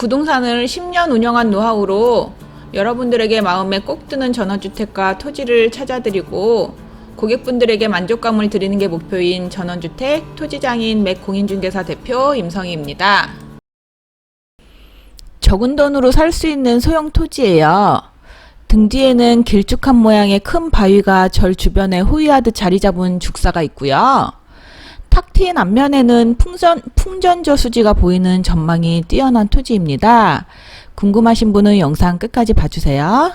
부동산을 10년 운영한 노하우로 여러분들에게 마음에 꼭 드는 전원주택과 토지를 찾아드리고 고객분들에게 만족감을 드리는 게 목표인 전원주택 토지장인 맥 공인중개사 대표 임성희입니다. 적은 돈으로 살 수 있는 소형 토지예요. 등 뒤에는 길쭉한 모양의 큰 바위가 절 주변에 호위하듯 자리 잡은 죽사가 있고요. 탁 트인 앞면에는 풍선, 풍전저 수지가 보이는 전망이 뛰어난 토지입니다. 궁금하신 분은 영상 끝까지 봐주세요.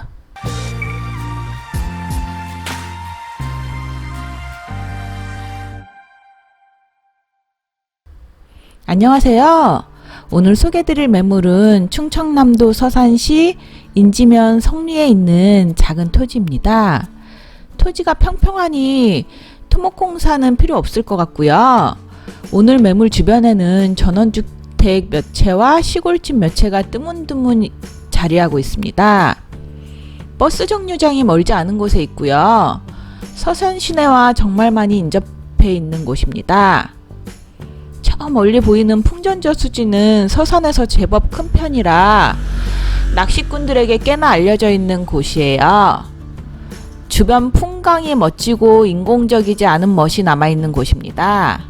안녕하세요. 오늘 소개드릴 매물은 충청남도 서산시 인지면 성리에 있는 작은 토지입니다. 토지가 평평하니 토목공사는 필요 없을 것 같고요. 오늘 매물 주변에는 전원주택 몇 채와 시골집 몇 채가 뜨문뜨문 자리하고 있습니다. 버스 정류장이 멀지 않은 곳에 있고요. 서산 시내와 정말 많이 인접해 있는 곳입니다. 저 멀리 보이는 풍전저 수지는 서산에서 제법 큰 편이라 낚시꾼들에게 꽤나 알려져 있는 곳이에요. 주변 풍 광이 멋지고 인공적이지 않은 멋이 남아있는 곳입니다.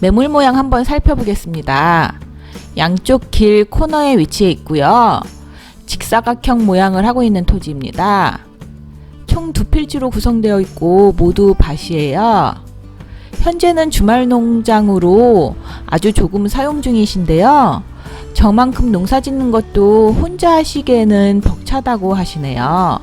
매물 모양 한번 살펴보겠습니다. 양쪽 길 코너에 위치해 있고요. 직사각형 모양을 하고 있는 토지입니다. 총 두 필지로 구성되어 있고 모두 밭이에요. 현재는 주말 농장으로 아주 조금 사용 중이신데요. 저만큼 농사 짓는 것도 혼자 하시기에는 벅차다고 하시네요.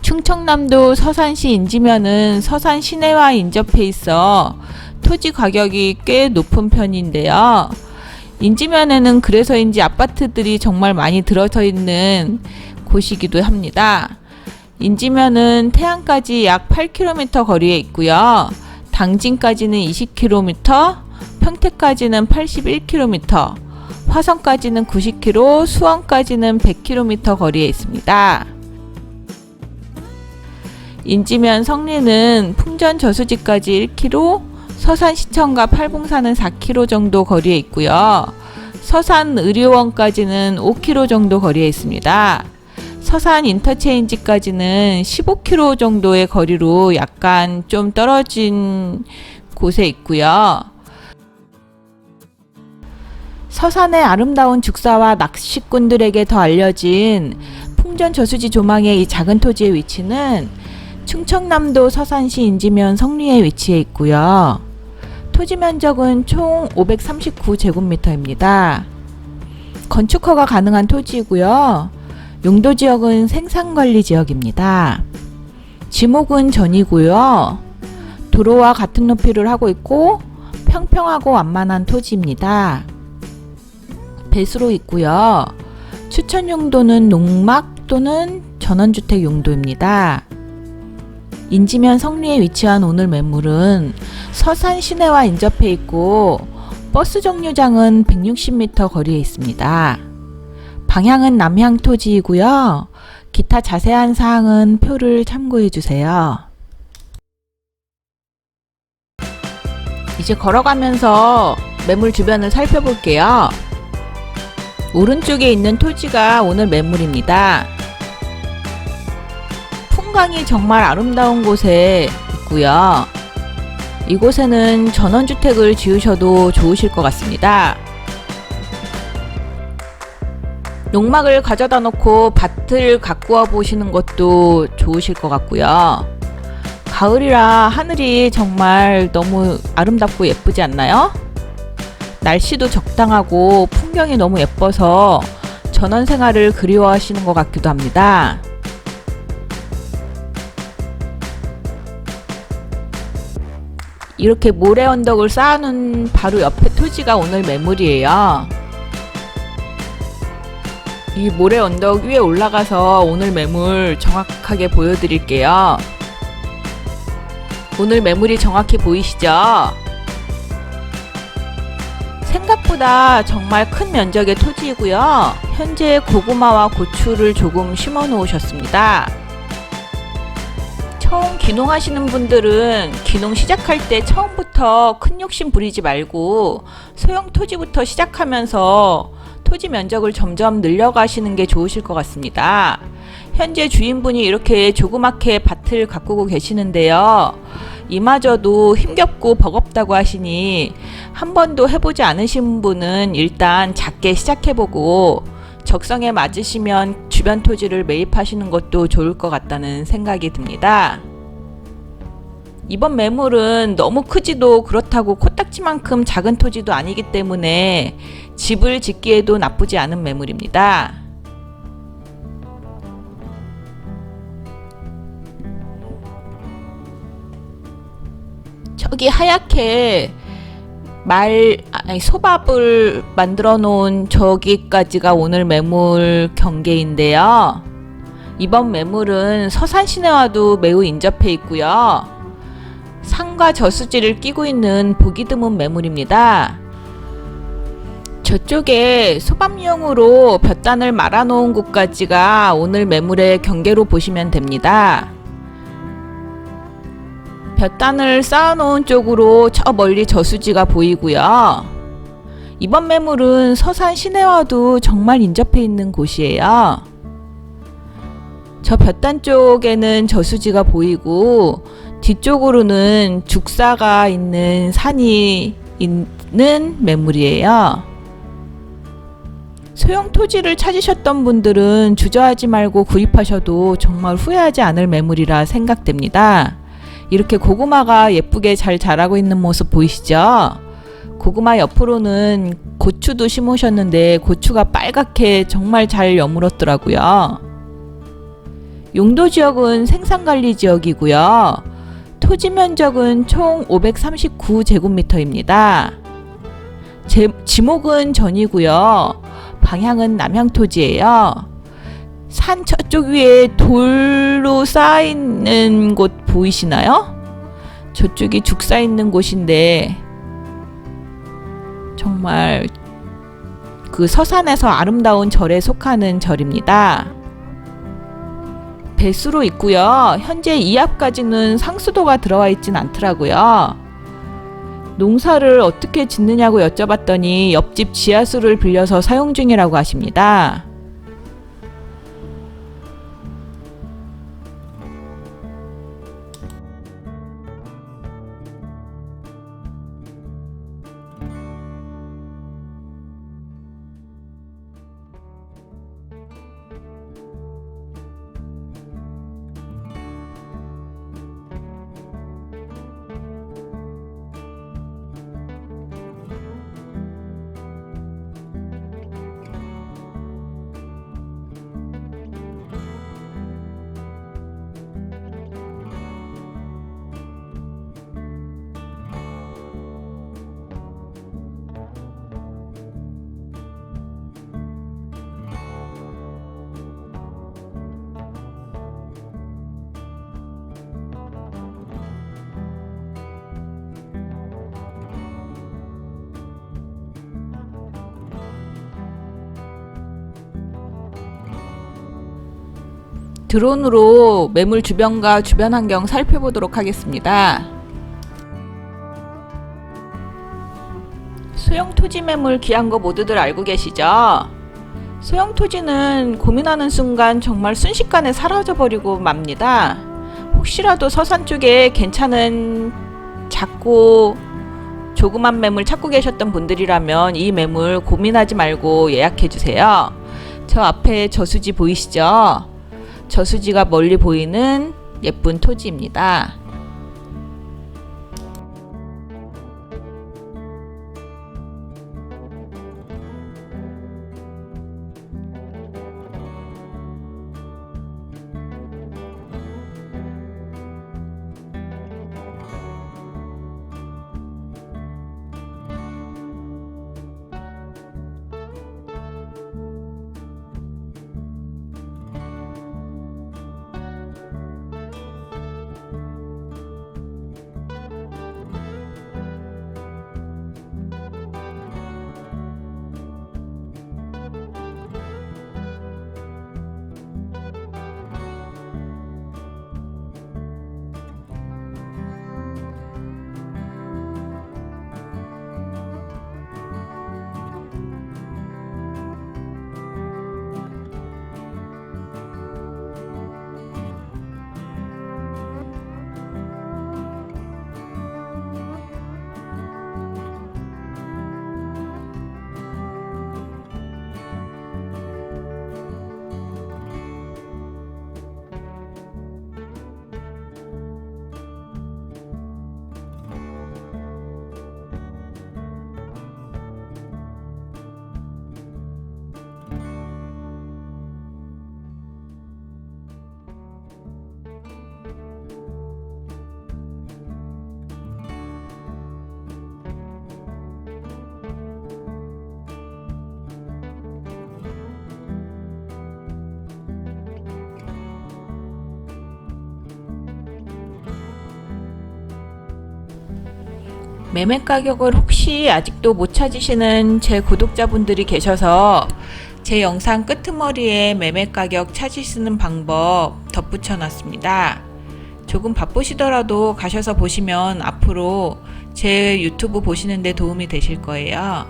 충청남도 서산시 인지면은 서산 시내와 인접해 있어 토지 가격이 꽤 높은 편인데요. 인지면에는 그래서인지 아파트들이 정말 많이 들어서 있는 곳이기도 합니다. 인지면은 태안까지 약 8km 거리에 있고요. 당진까지는 20km, 평택까지는 81km, 화성까지는 90km, 수원까지는 100km 거리에 있습니다. 인지면 성리는 풍전 저수지까지 1km, 서산시청과 팔봉사는 4km 정도 거리에 있고요. 서산 의료원까지는 5km 정도 거리에 있습니다. 서산 인터체인지까지는 15km 정도의 거리로 약간 좀 떨어진 곳에 있고요. 서산의 아름다운 죽사와 낚시꾼들에게 더 알려진 풍전 저수지 조망의 이 작은 토지의 위치는 충청남도 서산시 인지면 성리에 위치해 있고요. 토지 면적은 총 539제곱미터입니다. 건축허가 가능한 토지이고요. 용도 지역은 생산관리 지역입니다. 지목은 전이고요. 도로와 같은 높이를 하고 있고 평평하고 완만한 토지입니다. 배수로 있고요. 추천 용도는 농막 또는 전원주택 용도입니다. 인지면 성리에 위치한 오늘 매물은 서산 시내와 인접해 있고 버스 정류장은 160m 거리에 있습니다. 방향은 남향 토지이고요. 기타 자세한 사항은 표를 참고해 주세요. 이제 걸어가면서 매물 주변을 살펴볼게요. 오른쪽에 있는 토지가 오늘 매물입니다. 풍광이 정말 아름다운 곳에 있고요. 이곳에는 전원주택을 지으셔도 좋으실 것 같습니다. 농막을 가져다 놓고 밭을 가꾸어 보시는 것도 좋으실 것 같고요. 가을이라 하늘이 정말 너무 아름답고 예쁘지 않나요? 날씨도 적당하고 풍경이 너무 예뻐서 전원 생활을 그리워하시는 것 같기도 합니다. 이렇게 모래 언덕을 쌓아놓은 바로 옆에 토지가 오늘 매물이에요. 이 모래 언덕 위에 올라가서 오늘 매물 정확하게 보여드릴게요. 오늘 매물이 정확히 보이시죠? 생각보다 정말 큰 면적의 토지이고요. 현재 고구마와 고추를 조금 심어 놓으셨습니다. 처음 귀농하시는 분들은 귀농 시작할 때 처음부터 큰 욕심 부리지 말고 소형 토지부터 시작하면서 토지 면적을 점점 늘려가시는 게 좋으실 것 같습니다. 현재 주인분이 이렇게 조그맣게 밭을 가꾸고 계시는데요. 이마저도 힘겹고 버겁다고 하시니 한 번도 해보지 않으신 분은 일단 작게 시작해보고 적성에 맞으시면 주변 토지를 매입하시는 것도 좋을 것 같다는 생각이 듭니다. 이번 매물은 너무 크지도 그렇다고 코딱지만큼 작은 토지도 아니기 때문에 집을 짓기에도 나쁘지 않은 매물입니다. 저기 하얗게 말 아니 소밥을 만들어 놓은 저기까지가 오늘 매물 경계인데요. 이번 매물은 서산 시내와도 매우 인접해 있고요. 산과 저수지를 끼고 있는 보기 드문 매물입니다. 저쪽에 소밥용으로 볕단을 말아 놓은 곳까지가 오늘 매물의 경계로 보시면 됩니다. 볕단을 쌓아놓은 쪽으로 저 멀리 저수지가 보이고요. 이번 매물은 서산 시내와도 정말 인접해 있는 곳이에요. 저 볕단 쪽에는 저수지가 보이고 뒤쪽으로는 죽사가 있는 산이 있는 매물이에요. 소형 토지를 찾으셨던 분들은 주저하지 말고 구입하셔도 정말 후회하지 않을 매물이라 생각됩니다. 이렇게 고구마가 예쁘게 잘 자라고 있는 모습 보이시죠? 고구마 옆으로는 고추도 심으셨는데 고추가 빨갛게 정말 잘 여물었더라고요. 용도 지역은 생산관리 지역이고요. 토지 면적은 총 539제곱미터입니다. 제, 지목은 전이고요. 방향은 남향 토지예요. 산 저쪽 위에 돌로 쌓여있는 곳 보이시나요? 저쪽이 죽 쌓여있는 곳인데 정말 그 서산에서 아름다운 절에 속하는 절입니다. 배수로 있고요. 현재 이 앞까지는 상수도가 들어와 있진 않더라고요. 농사를 어떻게 짓느냐고 여쭤봤더니 옆집 지하수를 빌려서 사용 중이라고 하십니다. 드론으로 매물 주변과 주변 환경 살펴보도록 하겠습니다. 소형 토지 매물 귀한 거 모두들 알고 계시죠? 소형 토지는 고민하는 순간 정말 순식간에 사라져 버리고 맙니다. 혹시라도 서산 쪽에 괜찮은 작고 조그만 매물 찾고 계셨던 분들이라면 이 매물 고민하지 말고 예약해 주세요. 저 앞에 저수지 보이시죠? 저수지가 멀리 보이는 예쁜 토지입니다. 매매 가격을 혹시 아직도 못 찾으시는 제 구독자분들이 계셔서 제 영상 끄트머리에 매매 가격 찾으시는 방법 덧붙여 놨습니다. 조금 바쁘시더라도 가셔서 보시면 앞으로 제 유튜브 보시는데 도움이 되실 거예요.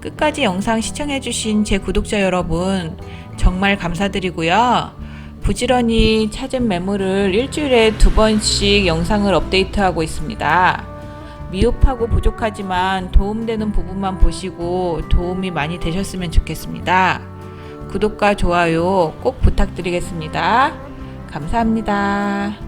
끝까지 영상 시청해주신 제 구독자 여러분, 정말 감사드리고요. 부지런히 찾은 매물을 일주일에 두 번씩 영상을 업데이트하고 있습니다. 미흡하고 부족하지만 도움되는 부분만 보시고 도움이 많이 되셨으면 좋겠습니다. 구독과 좋아요 꼭 부탁드리겠습니다. 감사합니다.